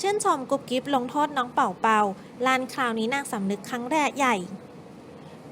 ชื่นชมกุ๊บกิ๊บลงโทษน้องเป่าเป่าลานคราวนี้นางสำนึกครั้งแรกใหญ่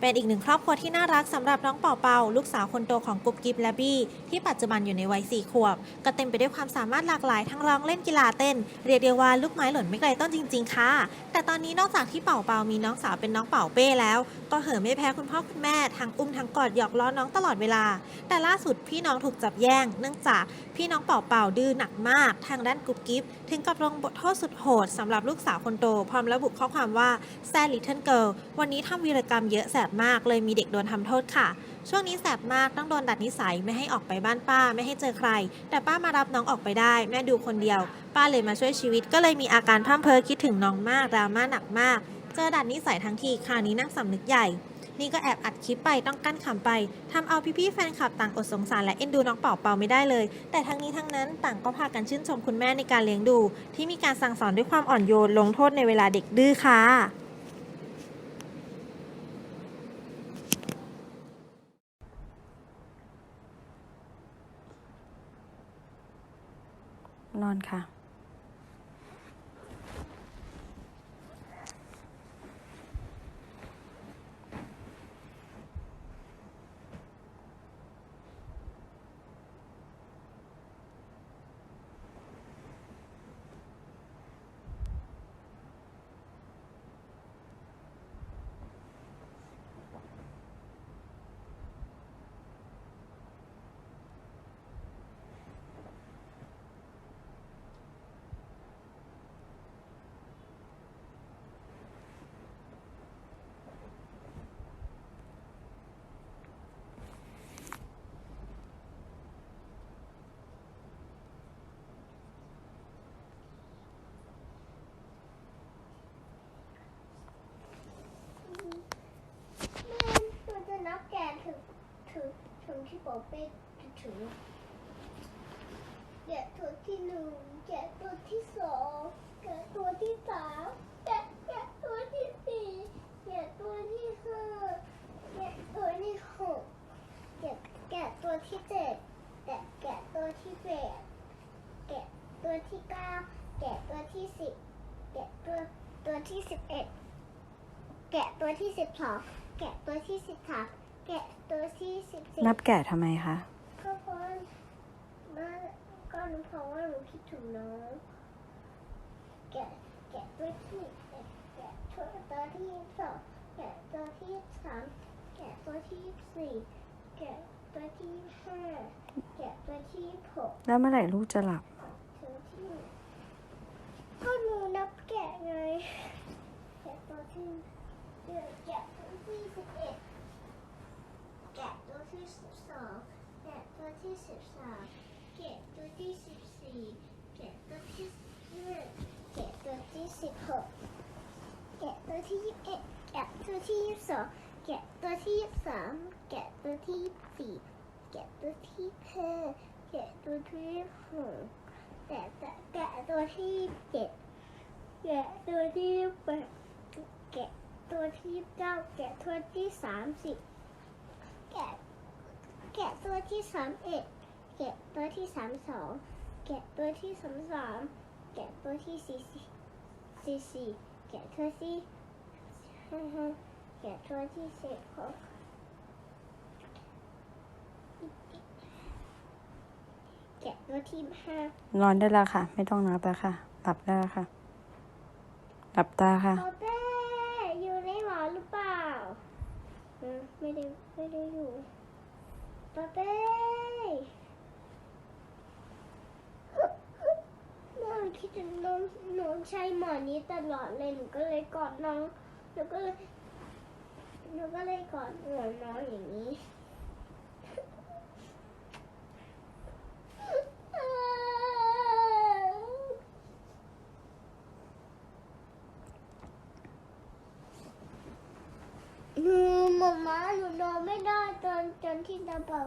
เป็นอีกหนึ่งครอบครัวที่น่ารักสำหรับน้องเป่าเป่าลูกสาวคนโตของกุ๊บกิ๊บและบี้ที่ปัจจุบันอยู่ในวัยสี่ขวบ ก็เต็มไปด้วยความสามารถหลากหลายทั้งร้องเล่นกีฬาเต้น เรียกได้ว่าลูกไม้หล่นไม่ไกลต้นจริง ๆ ค่ะ แต่ตอนนี้นอกจากที่เป่าเป่ามีน้องสาวเป็นน้องเป่าเป้แล้ว ก็เห่อไม่แพ้คุณพ่อคุณแม่ทั้งอุ้มทั้งกอดหยอกล้อน้องตลอดเวลา แต่ล่าสุดพี่น้องถูกจับแย่ง เนื่องจากพี่น้องเป่าเป่าดื้อหนักมาก ทางด้านกุ๊บกิ๊บถึงกับลงบทโทษสุดโหดสำหรับลูกสาวคนโตพร้อมระบุข้อความว่า sad little girl วันนี้ทำวีรกรรมเยอะแสบมากเลยมีเด็กโดนทำโทษค่ะ ช่วงนี้แสบมากต้องโดนดัดนิสัยไม่ให้ออกไปบ้านป้าไม่ให้เจอใคร แต่ป้ามารับน้องออกไปได้ แม่ดูคนเดียว ป้าเลยมาช่วยชีวิตก็เลยมีอาการพร่ำเพ้อคิดถึงน้องมากดราม่าหนักมาก เจอดัดนิสัยทั้งทีคราวนี้นั่งสำนึกใหญ่ นี่ก็แอบอัดคลิปไปต้องกั้นขำไปทำเอาพี่ๆแฟนคลับต่างอดสงสารและเอ็นดูน้องเป่าเป่าไม่ได้เลย แต่ทั้งนี้ทั้งนั้นต่างก็พากันชื่นชมคุณแม่ในการเลี้ยงดู ที่มีการสั่งสอนด้วยความอ่อนโยนลงโทษในเวลาเด็กดื้อค่ะ นอนค่ะ แม่ตัวจะนับแกะถึงถึงถึง ที่โปเป้จะถึงแกะตัวที่หนึ่งแกะตัวที่สองแกะตัวที่สามแกะแกะตัวที่สี่แกะตัวที่ห้าแกะตัวที่หกแกะแกะตัวที่เจ็ดแกะแกะตัวที่แปดแกะตัวที่เก้าแกะตัวที่สิบแกะตัวตัวที่สิบเอ็ดแกะตัวที่สิบสองแกะตัวที่สิบสามแกะ ตัวที่สิบสี่นับแกะทำไมคะก็เพราะว่าก็เพราะว่าหนูคิดถึงน้องแกะแกะตัวที่แกะแกะตัวตัวที่สองแกะตัวที่สามแกะตัวที่สี่แกะตัวที่ห้าแกะตัวที่หกแล้วเมื่อไหร่ลูกจะหลับถึงที่ก็หนูนับแกะไงแกะตัวที่เดือแกะตัวที่สิบเอ็ด แกะตัวที่สิบสองแกะตัวที่สิบสามแกะตัวที่สิบสี่แกะตัวที่สิบห้าแกะตัวที่สิบหกแกะตัวที่ยี่สิบเอ็ดแกะตัวที่ยี่สิบสองแกะตัวที่ยี่สิบสามแกะตัวที่ยี่สิบสี่แกะตัวที่ห้าแกะตัวที่หกแกะแกะแกะตัวที่เจ็ดแกะตัวที่แปดแกะตัวที่เก้าแกะตัวที่สามสิบ ตัวที่สามเอ็ดแกะตัวที่สามสองแกะตัวที่สามสามแกะตัวที่สี่สี่สี่สี่แกะตัวที่ห้าห้าแกะตัวที่สิบหกแกะตัวที่ห้านอนได้แล้วค่ะ ไม่ต้องนับแล้วค่ะ หลับได้แล้วค่ะ หลับตาค่ะ โอเต้อยู่ในหมอหรือเปล่าเออไม่ได้ไม่ได้อยู่ โอเป้แม่คิดถึงน้องน้องใช้หมอนนี้ตลอดเลยหนูก็เลยกอดน้องหนูก็เลยหนูก็เลยกอดหัวน้องอย่างนี้ หนูห มาม้าหนูนอนไม่ได้จนจนที่ตาเป่า